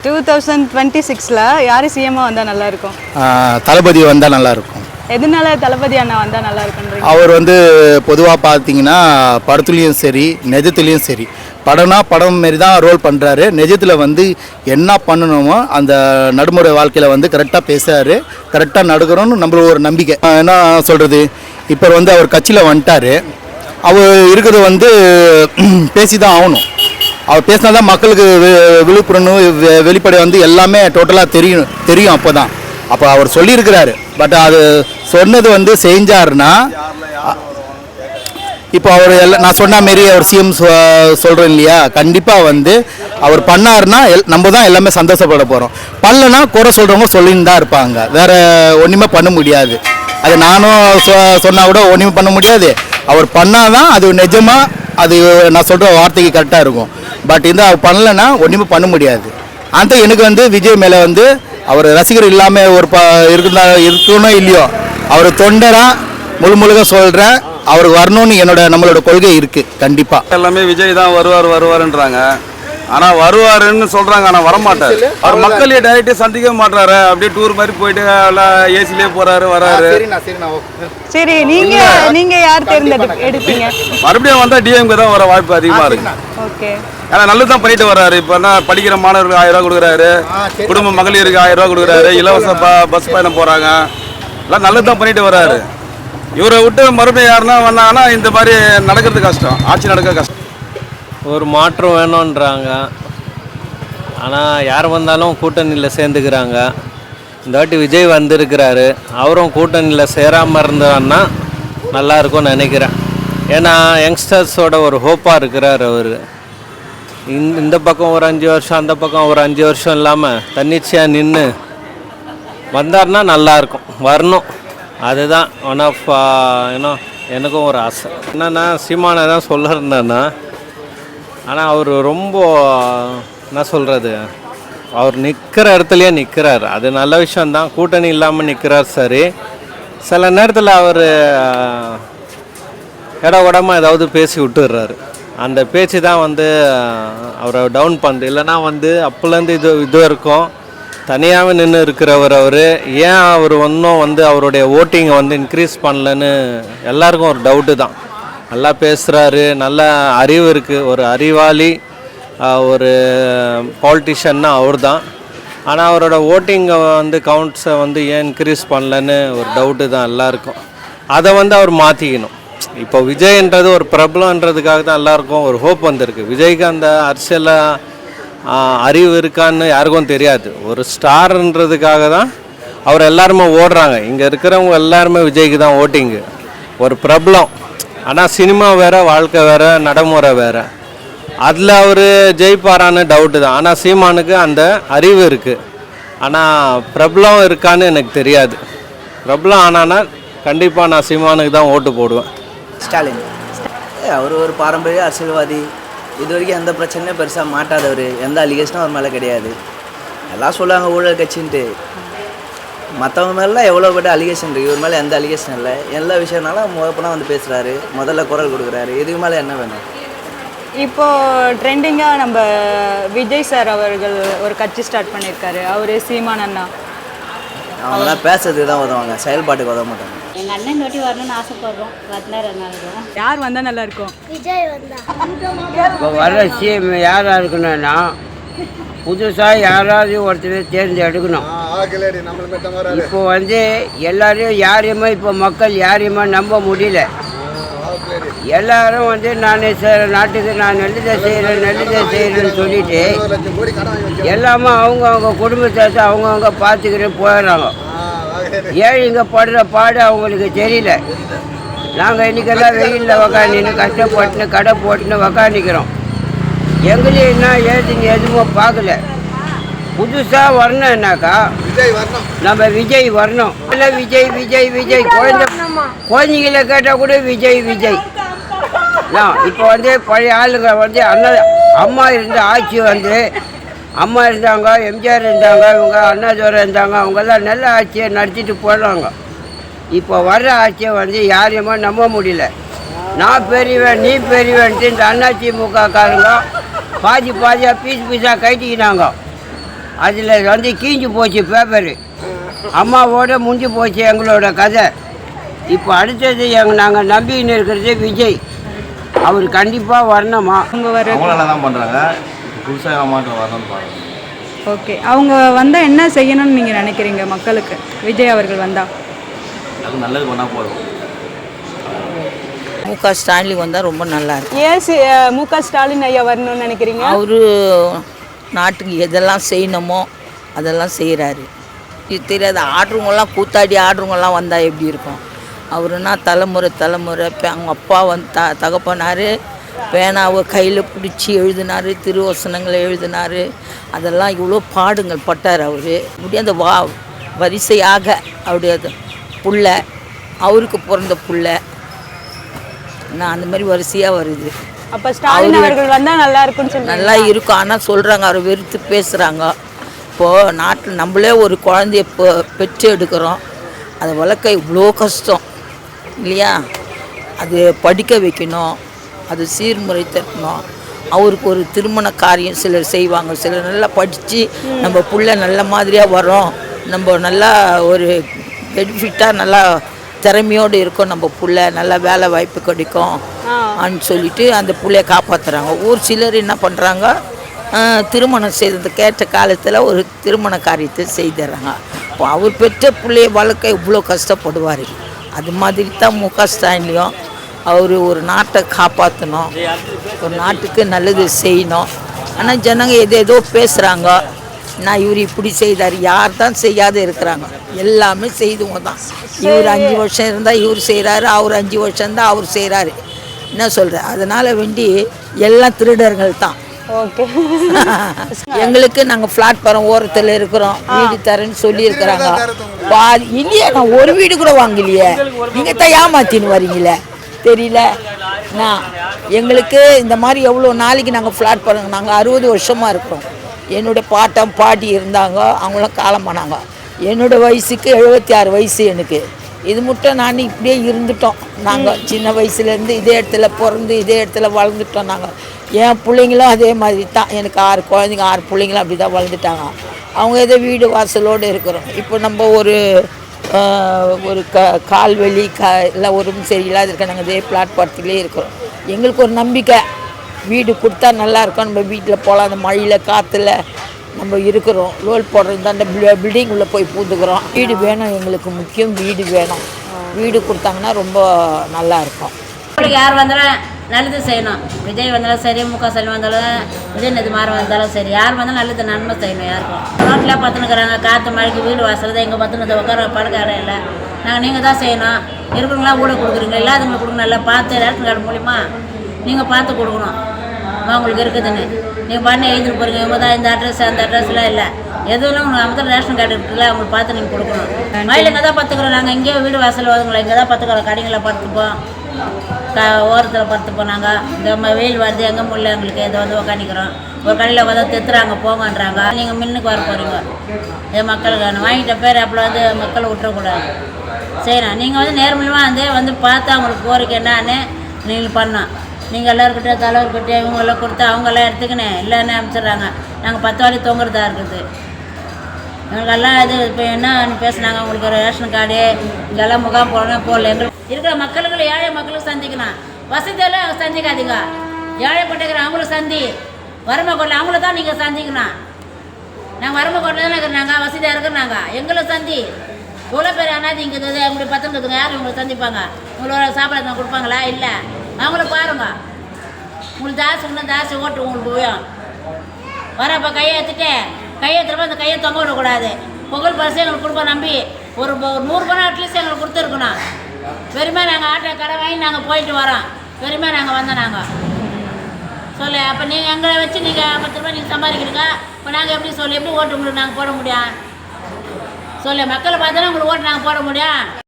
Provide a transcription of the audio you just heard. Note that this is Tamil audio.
டூ தௌசண்ட் டுவெண்ட்டி சிக்ஸில் யார் சிஎம்மாக வந்தால் நல்லா இருக்கும் ஆஹ் தளபதி வந்தால் நல்லாயிருக்கும் எதனால தளபதி அண்ணா வந்தால் நல்லா இருக்குன்றீங்க அவர் வந்து பொதுவாக பார்த்தீங்கன்னா படத்துலேயும் சரி நிஜத்துலேயும் சரி. படம்னா படம் மாரி தான் ரோல் பண்ணுறாரு நிஜத்தில் வந்து என்ன பண்ணணுமோ அந்த நடைமுறை வாழ்க்கையில் வந்து கரெக்டாக பேசுகிறாரு கரெக்டாக நடக்கிறோன்னு நம்மளுக்கு ஒரு நம்பிக்கை. என்ன சொல்கிறது இப்போ வந்து அவர் கட்சியில் வந்துட்டார். அவர் இருக்கிறது வந்து பேசி தான் ஆகணும். அவர் பேசினா தான் மக்களுக்கு வி- விழுப்புணர்வு வெளிப்படை வந்து எல்லாமே டோட்டலாக தெரியும் தெரியும் அப்போ தான் அப்போ அவர் சொல்லியிருக்கிறாரு. பட் அது சொன்னது வந்து செஞ்சாருன்னா இப்போ அவர் எல்லாம் நான் சொன்ன மாரி அவர் சிஎம் சொல்கிறேன் இல்லையா? கண்டிப்பாக வந்து அவர் பண்ணாருன்னா எல் நம்ம தான் எல்லாமே சந்தோஷப்பட போகிறோம் பண்ணலன்னா குறை சொல்கிறவங்க சொல்லின்னு தான் இருப்பாங்க. வேறு ஒன்றுமே பண்ண முடியாது. அது நானும் சொ சொன்னால் கூட ஒன்றுமே பண்ண முடியாது. அவர் பண்ணாதான் அது நிஜமாக அது நான் சொல்கிற வார்த்தைக்கு கரெக்டாக இருக்கும். பட் இந்த அவர் பண்ணலைன்னா ஒன்றுமே பண்ண முடியாது. அந்த எனக்கு வந்து விஜய் மேலே வந்து அவர் ரசிகர் இல்லாமல் ஒரு ப இருந்தா இருக்கணும் இல்லையோ அவர் தொண்டராக முழு முழுக சொல்கிறேன் அவருக்கு வரணும்னு என்னோட நம்மளோட கொள்கை இருக்குது கண்டிப்பாக எல்லாமே விஜய் தான் வருவார் வருவாருன்றாங்க. ஆனா வருவாருன்னு சொல்றாங்க ஆனா வரமாட்டாரு. அவர் மக்களே டைரக்டே சந்திக்க மாட்டாரு அப்படியே டூர் மாதிரி போயிட்டு எல்லாம் ஏசிலே போறாரு வராரு. சரி நீங்க நீங்க யார் தேர்ந்தெடு எடுப்பீங்க? மறுபடியும் வந்தா டிஎம்கே தான் வர வாய்ப்பு அதிகமா இருக்கு. ஓகே. ஏன்னா நல்லது தான் பண்ணிட்டு வர்றாரு. இப்போ என்ன படிக்கிற மாணவர்களுக்கு ஆயிரம் ரூபாய் கொடுக்குறாரு. குடும்ப மகளிருக்கு ஆயிரம் ரூபாய் கொடுக்குறாரு. இலவச பஸ் பயணம் போறாங்க. எல்லாம் நல்லது தான் பண்ணிட்டு வர்றாரு. இவரை விட்டு மறுபடியும் யாருன்னா வந்தாங்கன்னா இந்த மாதிரி நடக்கிறது கஷ்டம். ஆட்சி நடக்க கஷ்டம். ஒரு மாற்றம் வேணுன்றாங்க ஆனால் யார் வந்தாலும் கூட்டணியில் சேர்ந்துக்கிறாங்க. இந்த வாட்டி விஜய் வந்திருக்கிறாரு. அவரும் கூட்டணியில் சேராமல் இருந்தாருன்னா நல்லா இருக்கும்னு நினைக்கிறேன். ஏன்னா யங்ஸ்டர்ஸோட ஒரு ஹோப்பாக இருக்கிறார் அவர். இந்த இந்த பக்கம் ஒரு அஞ்சு வருஷம் அந்த பக்கம் ஒரு அஞ்சு வருஷம் இல்லாமல் தன்னிச்சையாக நின்று வந்தார்னா நல்லாயிருக்கும். வரணும். அதுதான் ஒன் ஆஃப் ஏன்னா எனக்கும் ஒரு ஆசை. என்னென்னா சீமானை தான் சொல்லிருந்தேன்னா ஆனால் அவர் ரொம்ப என்ன சொல்கிறது அவர் நிற்கிற இடத்துலையே நிற்கிறார் அது நல்ல விஷயந்தான் கூட்டணி இல்லாமல் நிற்கிறார் சரி. சில நேரத்தில் அவர் இட இடகுடமாக ஏதாவது பேசி விட்டுடுறாரு. அந்த பேச்சு தான் வந்து அவரை டவுன் பண்ணுது. இல்லைன்னா வந்து அப்போலேருந்து இது இது வரைக்கும் தனியாகவே நின்று இருக்கிறவர் அவர். ஏன் அவர் ஒன்றும் வந்து அவருடைய ஓட்டிங்கை வந்து இன்க்ரீஸ் பண்ணலன்னு எல்லாருக்கும் ஒரு டவுட்டு தான். நல்லா பேசுகிறாரு நல்ல அறிவு இருக்குது ஒரு அறிவாளி ஒரு பாலிட்டிஷியன்னா அவர் தான். ஆனால் அவரோட ஓட்டிங்கை வந்து கவுண்ட்ஸை வந்து ஏன் இன்க்ரீஸ் பண்ணலன்னு ஒரு டவுட்டு தான் எல்லாருக்கும். அதை வந்து அவர் மாற்றிக்கணும் இப்போ விஜய்ன்றது ஒரு பிரபலன்றதுக்காக தான் எல்லாருக்கும் ஒரு ஹோப் வந்திருக்கு. விஜய்க்கு அந்த அரசியல அறிவு இருக்கான்னு யாருக்கும் தெரியாது. ஒரு ஸ்டார்ன்றதுக்காக தான் அவர் எல்லாருமே ஓடுறாங்க. இங்கே இருக்கிறவங்க எல்லாருமே விஜய்க்கு தான் ஓட்டிங்கு ஒரு பிரபலம். ஆனால் சினிமா வேறு வாழ்க்கை வேறு நடைமுறை வேற. அதில் அவர் ஜெயிப்பாரான்னு டவுட்டு தான். ஆனால் சீமானுக்கு அந்த அறிவு இருக்குது ஆனால் பிரபலம் இருக்கான்னு எனக்கு தெரியாது. பிரபலம் ஆனானா கண்டிப்பாக நான் சீமானுக்கு தான் ஓட்டு போடுவேன். ஸ்டாலின். அவர் ஒரு பாரம்பரிய அரசியல்வாதி. இது வரைக்கும் எந்த பிரச்சனையும் பெருசாக மாட்டாதவர். எந்த அலிகேஷனும் அவர் மேலே கிடையாது. எல்லாம் சொல்லுவாங்க ஊழல் கட்சின்ட்டு. மற்றவங்க மேலாம் எவ்வளோ பட்ட அலிகேஷன் இருக்குது இவர் மேலே எந்த அலிகேஷன் இல்லை. எல்லா விஷயம்னாலும் முகப்பனா வந்து பேசுகிறாரு முதல்ல குரல் கொடுக்குறாரு. இதுக்கு மேலே என்ன வேணும்? இப்போ ட்ரெண்டிங்காக நம்ம விஜய் சார் அவர்கள் ஒரு கட்சி ஸ்டார்ட் பண்ணியிருக்காரு. அவர் சீமான் அண்ணா. அவங்களாம் பேசுறதுக்கு தான் உதவுவாங்க. செயல்பாட்டுக்கு உதவ மாட்டாங்க. எங்கள் அண்ணன் இந்த வாட்டி வரணும்னு ஆசைப்படுறோம். வந்தார் நல்லா யார் வந்தால் நல்லா இருக்கும்? இப்போ வர்ற சிஎம் யாராக இருக்கணும்னா புதுசாக யாராவது ஒருத்தர் தேர்ந்தெடுக்கணும். இப்போ வந்து எல்லாரையும் யாரையுமே இப்போ மக்கள் யாரையுமே நம்ப முடியல. எல்லாரும் வந்து நான் நாட்டுக்கு நான் நல்லதை செய்கிறேன் நல்லதை செய்கிறேன்னு சொல்லிட்டு எல்லாமே அவங்க அவங்க குடும்பத்தை அவங்கவுங்க பார்த்துக்கிட்டு போயிடுறாங்க. ஏழைங்க படுற பாடு அவங்களுக்கு தெரியல. நாங்கள் இன்றைக்கெல்லாம் வெயிலில் உக்காந்துன்னு கஷ்டப்பட்டுன்னு கடை போட்டுன்னு உக்காந்துக்கிறோம். எங்களையும் என்ன ஏதுன்னு எதுவுமே பார்க்கல. புதுசாக வரணும்னாக்கா நம்ம விஜய் வரணும். இல்லை விஜய் விஜய் விஜய். குழந்தை குழந்தைங்கள கேட்டால் கூட விஜய் விஜய். இப்போ வந்து பழைய ஆளுங்க வந்து அண்ணா அம்மா இருந்த ஆட்சி வந்து அம்மா இருந்தாங்க எம்ஜிஆர் இருந்தாங்க இவங்க அண்ணாதுரை இருந்தாங்க அவங்கெல்லாம் நல்ல ஆட்சியை நடத்திட்டு போடுறாங்க இப்போ வர்ற ஆட்சியை வந்து யாரையுமே நம்ப முடியல. நான் பெரியவன் நீ பெரியவன்ட்டு இந்த அண்ணாதிமுக காரங்க பாதி பாதியாக பீஸ் பீஸாக கட்டிக்கினாங்க. அதில் வந்து கீஞ்சு போச்சு பேப்பரு. அம்மாவோட முடிஞ்சு போச்சு எங்களோட கதை. இப்போ அடுத்தது எங்கள் நாங்கள் நம்பின்னு இருக்கிறது விஜய். அவர் கண்டிப்பாக வரணுமா? அவங்க வர நல்லா தான் பண்ணுறாங்க புதுசாக வரணும்னு ஓகே. அவங்க வந்தால் என்ன செய்யணும்னு நீங்கள் நினைக்கிறீங்க மக்களுக்கு? விஜய் அவர்கள் வந்தால் அது நல்லது பண்ணால் போதும். மு க ஸ்டாலின் வந்தால் ரொம்ப நல்லா இருக்கும். ஏன் சி- மு க ஸ்டாலின் ஐயா வரணும்னு நினைக்கிறீங்க? அவரு நாட்டுக்கு எதெல்லாம் செய்யணுமோ அதெல்லாம் செய்கிறாரு இது தெரியாத. ஆடுறவங்கெல்லாம் கூத்தாடி ஆடுறவங்கெல்லாம் வந்தால் எப்படி இருக்கும்? அவருனா தலைமுறை தலைமுறை. அவங்க அப்பா வந்து த தகப்பனார். பேனாவை கையில் பிடிச்சி எழுதினார் திருவசனங்களை எழுதினார். அதெல்லாம் இவ்வளோ பாடுங்கள் பட்டார் அவர். இப்படி அந்த வா வரிசையாக அவருடைய புள்ள அவருக்கு பிறந்த புள்ள. நான் அந்த மாதிரி வரிசையாக வருது. அப்போ ஸ்டாலின் அவர்கள் வந்தால் நல்லா இருக்கும்னு சொல்லுங்க நல்லா இருக்கும். ஆனால் சொல்கிறாங்க அவரை வெறுத்து பேசுகிறாங்க இப்போது நாட்டில் நம்மளே ஒரு குழந்தைய பெற்று எடுக்கிறோம் அதை வளர்க்க இவ்வளோ கஷ்டம். இல்லையா? அது படிக்க வைக்கணும் அது சீர்முறை தரணும் அவருக்கு ஒரு திருமண காரியம் சிலர் செய்வாங்க. சிலர் நல்லா படித்து நம்ம புள்ள நல்ல மாதிரியாக வரோம் நம்ம நல்லா ஒரு பெனிஃபிட்டாக நல்லா திறமையோடு இருக்கும். நம்ம புள்ள நல்லா வேலை வாய்ப்பு கிடைக்கும் அப்படின்னு சொல்லிட்டு அந்த புள்ளைய காப்பாற்றுறாங்க ஒரு சிலர் என்ன பண்ணுறாங்க திருமணம் செய்தது கேட்ட காலத்தில் ஒரு திருமண காரியத்தை செய்துறாங்க. இப்போ அவர் பெற்ற பிள்ளைய வளர்க்க இவ்வளோ கஷ்டப்படுவார்? அது மாதிரி தான் முக க அவர் ஒரு நாட்டை காப்பாற்றணும் ஒரு நாட்டுக்கு நல்லது செய்யணும். ஆனால் ஜனங்க எது ஏதோ பேசுகிறாங்க நான் இவர் இப்படி செய்தார். யார் தான் செய்யாத இருக்கிறாங்க. எல்லாமே செய்தவங்க தான். இவர் அஞ்சு வருஷம் இருந்தால் இவர் செய்கிறாரு அவர் அஞ்சு வருஷம் இருந்தால் அவர் செய்கிறாரு என்ன சொல்கிற அதனால் வேண்டி எல்லாம் திருடர்கள் தான். ஓகே. எங்களுக்கு நாங்கள் பிளாட்ஃபாரம் ஓரத்தில் இருக்கிறோம். வீடு தரேன்னு சொல்லியிருக்கிறாங்க. பாதி இல்லையே நான் ஒரு வீடு கூட வாங்கலையே. நீங்கள் தான் ஏமாத்தின்னு வரீங்களே. தெரியல. நான் எங்களுக்கு இந்த மாதிரி எவ்வளோ நாளைக்கு நாங்கள் ஃப்ளாட் பண்ணுங்க நாங்கள் அறுபது வருஷமாக இருக்கிறோம். என்னுடைய பாட்டம் பாட்டி இருந்தாங்க. அவங்களாம் காலம் பண்ணாங்க என்னோட வயசுக்கு எழுபத்தி ஆறு வயசு எனக்கு. இது மட்டும் நான் இப்படியே இருந்துட்டோம். நாங்கள் சின்ன வயசுலேருந்து இதே இடத்துல பிறந்து இதே இடத்துல வளர்ந்துட்டோம் நாங்கள் என் பிள்ளைங்களும் அதே மாதிரி தான் எனக்கு ஆறு குழந்தைங்க ஆறு பிள்ளைங்களும் அப்படி தான் வளர்ந்துட்டாங்க. அவங்க ஏதோ வீடு வாசலோடு இருக்கிறோம். இப்போ நம்ம ஒரு ஒரு க கால்வெளி க இல்லை ஒரு சரியில்லாத இருக்க நாங்கள் இதே பிளாட்பாரத்துலேயே இருக்கிறோம். எங்களுக்கு ஒரு நம்பிக்கை. வீடு கொடுத்தா நல்லா இருக்கும். நம்ம வீட்டில் போகலாம். அந்த மழையில் காற்றுல நம்ம இருக்கிறோம். ரோல் போடுறது தான் பில்டிங் உள்ளே போய் பூந்துக்கிறோம். வீடு வேணும் எங்களுக்கு முக்கியம். வீடு வேணும். வீடு கொடுத்தாங்கன்னா ரொம்ப நல்லா இருக்கும். யார் வந்தாலும் நல்லது செய்யணும். விஜய் வந்தாலும் சரி முக ஸ்டாலின் வந்தாலும் விஜய் நதிமாறன் வந்தாலும் சரி யார் வந்தாலும் நல்லது நன்மை செய்யணும் யாருக்கும். ரோட்டில் பார்த்துனுக்குறாங்க காற்று மழைக்கு வீடு வாசல் தான் எங்கள் பார்த்துன்னு உட்கார படுக்க இடம் இல்லை. நாங்கள் நீங்கள் தான் செய்யணும். இருக்கிறவங்களாம் கூட கொடுக்குறீங்க இல்லாதவங்களுக்கு கொடுக்கணும் நல்லா பார்த்து ரேஷன் கார்டு மூலிமா நீங்கள் பார்த்து கொடுக்கணும். உங்களுக்கு இருக்குதுன்னு. நீங்கள் பண்ணி எழுதிட்டு போகிறீங்க இவங்க தான் இந்த அட்ரஸ் அந்த அட்ரஸ்லாம் இல்லை. எதுவும் உங்களுக்கு அமைச்சர் ரேஷன் கார்டு இருக்குல்ல அவங்களுக்கு பார்த்து நீங்கள் கொடுக்கணும். மயில் இங்கே தான் பார்த்துக்குறோம். நாங்கள் இங்கேயே வீடு வாசல் வருதுங்களா இங்கே தான் பார்த்துக்குறோம். கடைங்களில் படுத்துப்போம் க ஓரத்தில் படுத்துப்போம் நாங்கள் இந்த வெயில் வருது எங்கே முடியல எங்களுக்கு இதை வந்து உக்காணிக்கிறோம் ஒரு கடையில் வந்து தெத்துறாங்க போங்கன்றாங்க. நீங்கள் மின்னுக்கு வர போகிறீங்க இது மக்களுக்கு வாங்கிட்ட பேர் அப்போ வந்து மக்களை விட்டுறக்கூடாது. செய்யணும் நீங்கள் வந்து நேர்மையாக வந்து வந்து பார்த்து அவங்களுக்கு கோரிக்கை என்னன்னு நீங்கள் பண்ணோம் நீங்கள் எல்லாருக்கிட்ட தலைவர்கிட்ட இவங்கெல்லாம் கொடுத்து அவங்கெல்லாம் எடுத்துக்கினே இல்லைன்னு அனுப்பிச்சிடுறாங்க. நாங்கள் பத்து வாரி தொங்குறதா இருக்குது. எங்களுக்கெல்லாம் இது இப்போ என்ன பேசுனாங்க. உங்களுக்கு ஒரு ரேஷன் கார்டு இங்கெல்லாம் முகாம் போடணும் போடல. எங்களுக்கு இருக்கிற மக்களுக்கு ஏழை மக்களுக்கு சந்திக்கணும். வசதியெல்லாம் சந்திக்காதீங்க. ஏழைப்பட்டிருக்கிற அவங்களுக்கு சந்தி. வறுமை கோட்டில் அவங்கள தான் நீங்கள் சந்திக்கணும். நாங்கள் வறுமை கோட்டில் தான் இருக்கிறாங்க. வசதியாக இருக்கிறாங்க. எங்களை சந்தி. இவ்வளோ பேர் அனாதி இங்கே இருக்குது உங்களுக்கு பத்தொன்பதுங்க யார் உங்களை சந்திப்பாங்க? உங்களோட சாப்பாடு கொடுப்பாங்களா? இல்லை. நம்மளை பாருங்க. உங்களுக்கு தாசை இன்னும் தாசை ஓட்டு உங்களுக்கு போயும். வரப்போ கையை எடுத்துட்டு கையை எடுத்துட்டு அந்த கையை தொங்க விடக்கூடாது. புகழ் பரிசு எங்களுக்கு கொடுப்போம் நம்பி. ஒரு நூறு பணம் அட்லீஸ்ட் எங்களுக்கு கொடுத்துருக்கணும். பெருமை நாங்கள் ஆட்டோ கடை வாங்கி நாங்கள் போயிட்டு வரோம். பெருமை நாங்கள் வந்தோம் நாங்கள் சொல்லு அப்போ நீங்கள் எங்களை வச்சு நீங்கள் பத்து ரூபாய் நீங்கள் சம்பாதிக்கிறீங்க இப்போ நாங்கள் எப்படி சொல்லி எப்படி ஓட்டு உங்களுக்கு நாங்கள் போட முடியும்? சொல்லு மக்களை பார்த்தோன்னா உங்களுக்கு ஓட்டு நாங்கள் போட முடியும்.